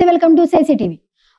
నమస్తే welcome to TV.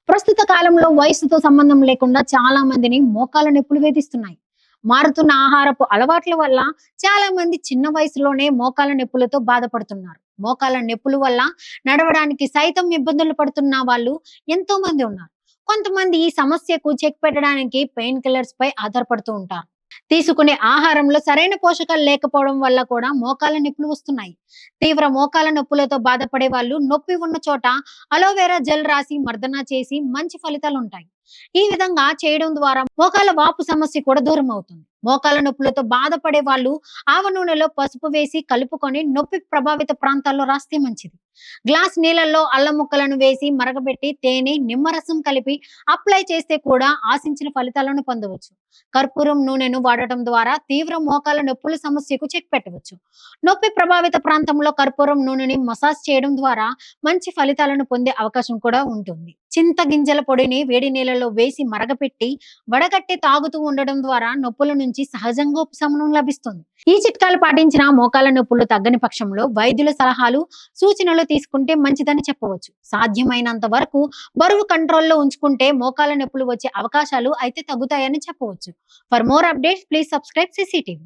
ప్రస్తుత కాలంలో వయసుతో సంబంధం లేకుండా చాలా మందిని మోకాల నొప్పులు వేధిస్తున్నాయి. మారుతున్న ఆహారపు అలవాట్ల వల్ల చాలా మంది చిన్న వయసులోనే మోకాల నొప్పులతో బాధపడుతున్నారు. మోకాల నొప్పుల వల్ల నడవడానికి సైతం ఇబ్బందులు పడుతున్న వాళ్ళు ఎంతో మంది ఉన్నారు. కొంతమంది ఈ సమస్యకు చెక్ పెట్టడానికి పెయిన్ కిల్లర్స్ పై ఆధారపడుతూ ఉంటారు. తీసుకునే ఆహారంలో సరైన పోషకాలు లేకపోవడం వల్ల కూడా మోకాల నొప్పులు వస్తున్నాయి. తీవ్ర మోకాల నొప్పులతో బాధపడే వాళ్ళు నొప్పి ఉన్న చోట అలోవెరా జెల్ రాసి మర్దన చేసి మంచి ఫలితాలు ఉంటాయి. ఈ విధంగా చేయడం ద్వారా మోకాల వాపు సమస్య కూడా దూరం అవుతుంది. మోకాల నొప్పులతో బాధపడే వాళ్ళు ఆవ నూనెలో పసుపు వేసి కలుపుకొని నొప్పి ప్రభావిత ప్రాంతాల్లో రాస్తే మంచిది. గ్లాస్ నీళ్ళల్లో అల్లం ముక్కలను వేసి మరగబెట్టి తేనె నిమ్మరసం కలిపి అప్లై చేస్తే కూడా ఆశించిన ఫలితాలను పొందవచ్చు. కర్పూరం నూనెను వాడటం ద్వారా తీవ్ర మోకాల నొప్పుల సమస్యకు చెక్ పెట్టవచ్చు. నొప్పి ప్రభావిత ప్రాంతంలో కర్పూరం నూనెని మసాజ్ చేయడం ద్వారా మంచి ఫలితాలను పొందే అవకాశం కూడా ఉంటుంది. చింత గింజల పొడిని వేడి నీళ్ళలో వేసి మరగపెట్టి వడగట్టి తాగుతూ ఉండడం ద్వారా నొప్పుల నుంచి సహజంగా ఉపశమనం లభిస్తుంది. ఈ చిట్కాలు పాటించిన మోకాల నొప్పులు తగ్గని పక్షంలో వైద్యుల సలహాలు సూచనలు తీసుకుంటే మంచిదని చెప్పవచ్చు. సాధ్యమైనంత వరకు బరువు కంట్రోల్లో ఉంచుకుంటే మోకాల నొప్పులు వచ్చే అవకాశాలు అయితే తగ్గుతాయని చెప్పవచ్చు. For more updates please subscribe CCTV.